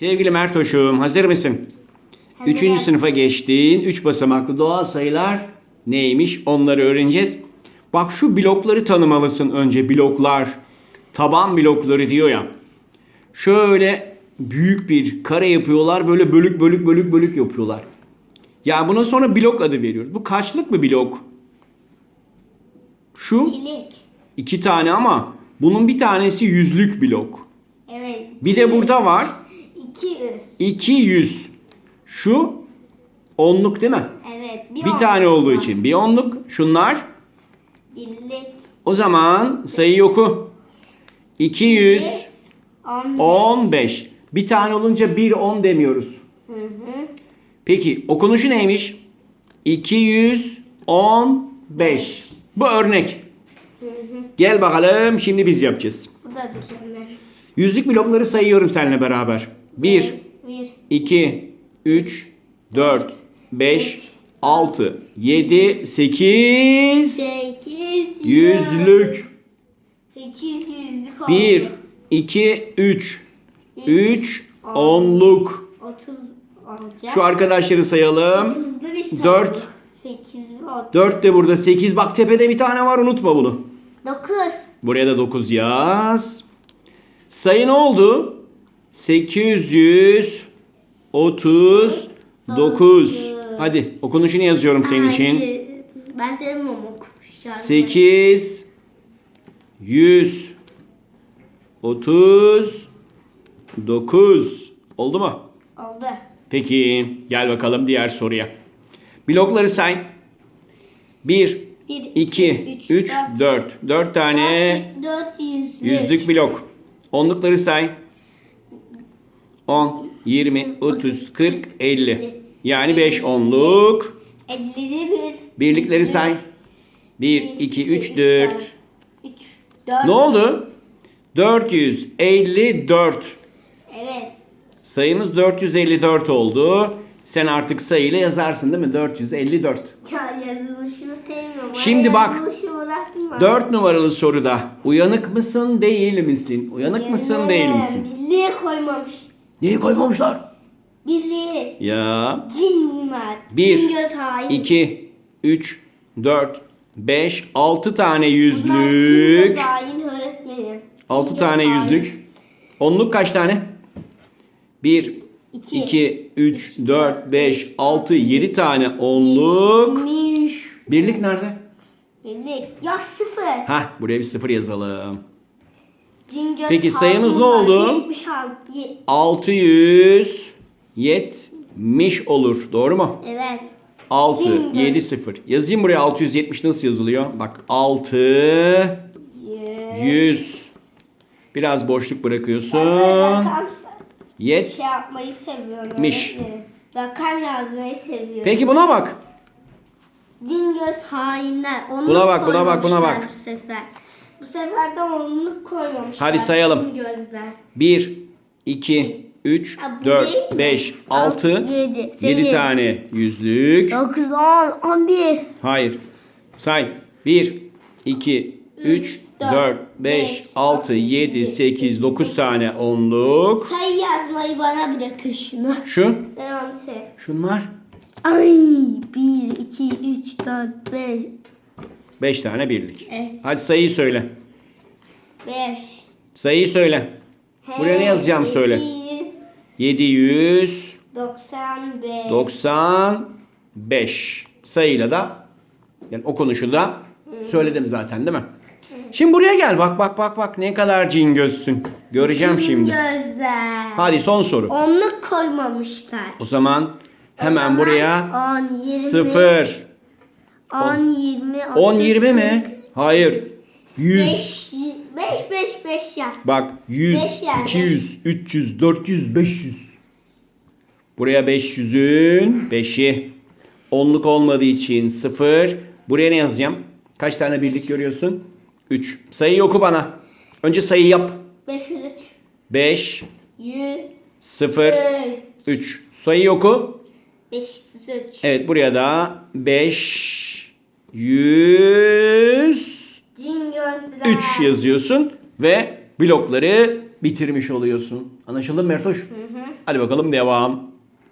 Sevgili Mertoş'um hazır mısın? Hazırım. Üçüncü sınıfa geçtin. Üç basamaklı doğal sayılar neymiş onları öğreneceğiz. Bak şu blokları tanımalısın önce bloklar. Taban blokları diyor ya. Şöyle büyük bir kare yapıyorlar. Böyle bölük bölük bölük bölük yapıyorlar. Ya buna sonra blok adı veriyoruz. Bu kaçlık bir blok? Şu Kilit. iki tane ama bunun bir tanesi yüzlük blok. Evet. Bir de burada var 200. 200. Şu onluk değil mi? Evet. Bir tane olduğu için bir onluk. Şunlar Birlik. o zaman sayı oku. 215. 10. Bir tane olunca 1 10 demiyoruz. Hı hı. Peki okunuşu neymiş? 215. Bu örnek. Hı hı. Gel bakalım şimdi biz yapacağız. Bu da dikemler. Yüzlük blokları sayıyorum seninle beraber. 1, 1. 2, 3, 4, 5, 6, 7, 8, 8. yüzlük. 8 yüzlük oldu. 1, 2, 3, 3, onluk. 30 olacak. Şu arkadaşları sayalım. 30'lu bir sayı. Dört. 8'li 30. 4 de burada 8. Bak tepede bir tane var unutma bunu. 9. Buraya da 9 yaz. Sayı ne oldu? 839. Hadi okunuşunu yazıyorum senin için. Hayır, Ben sevmiyorum okumuş. 8 100 39 oldu mu? Oldu. Peki gel bakalım diğer soruya. Blokları say. 1 Bir, 2 iki, 3 üç, 4 4 tane 4 yüzlük. yüzlük blok. Onlukları say. 10 20 30 40 50. Yani 5 onluk. 50'li bir. Birlikleri say. 1 2 3 4 3, 4. Ne oldu? 454. Evet. Sayımız 454 oldu. Sen artık sayıyla yazarsın değil mi? 454. Ya yazılışımı sevmiyorum. Şimdi bak. Yazılışı bırakma. 4 numaralı soruda uyanık mısın değil misin? Uyanık mısın değil misin? Birliğe koymamış. Neyi koymamışlar? Birliğe. Ya Cin bunlar. Bir, Cin göz hain. 2 3 4 5 6 tane Bunlar cin yüzlük. göz hain öğretmenim. 6 Cin tane hain. yüzlük. Onluk kaç tane? 1 İki. 2 3 4 5 6 7 tane onluk. Birlik nerede? Birlik. Yok sıfır. Hah buraya bir sıfır yazalım. Cin göz Peki, sayımız ne oldu? 76. Ye- 670 olur. Doğru mu? Evet. 6 Cin göz. 7 0. Yazayım buraya 670 nasıl yazılıyor? Bak 6 Ye- 100. Biraz boşluk bırakıyorsun. Yet. şey yapmayı seviyorum. Miş. Rakam yazmayı seviyorum. Peki buna bak. Din göz hainler. Onluk Buna bak, buna bak, buna bak. Bu sefer. Bu sefer de onluk koymamışlar. Hadi sayalım. Gözler. 1 2 3 Ha, bu değil 4 mi? 5 6 Yedi. 7 tane yüzlük. 9, 10, 11. Hayır. Say. 1, 2, 3, 4, 5, 6, 7, 8, 9 tane onluk. Sayı yazmayı bana bırakın şunu. Şu. Ben onu sev. Şunlar. Ay 1, 2, 3, 4, 5, 5 tane birlik. Evet. Hadi sayıyı söyle. 5. Sayıyı söyle. Buraya ne yazacağım söyle. 795. 95. Sayıyla da yani okunuşu da söyledim zaten değil mi? Şimdi buraya gel. Bak bak bak bak ne kadar cin gözsün. Göreceğim Cin şimdi. Gözler. Hadi son soru. Onluk koymamışlar. O zaman hemen buraya 10, 20, 0 10, 20, 30, 10 20 mi? Hayır. 100. 5, 5, 5, 5 yaz. Bak 100, Beş yani. 200, 300, 400, 500. Buraya 500'ün 5'i. Onluk olmadığı için 0. Buraya ne yazacağım? Kaç tane birlik görüyorsun? 3. Sayıyı oku bana. Önce sayı yap. 503, 5, 100, 0, 3. Sayıyı oku. 503. Evet buraya da 5, 100, Cin gözler. 3 yazıyorsun ve blokları bitirmiş oluyorsun. Anlaşıldı mı Mertoş? Hadi bakalım devam.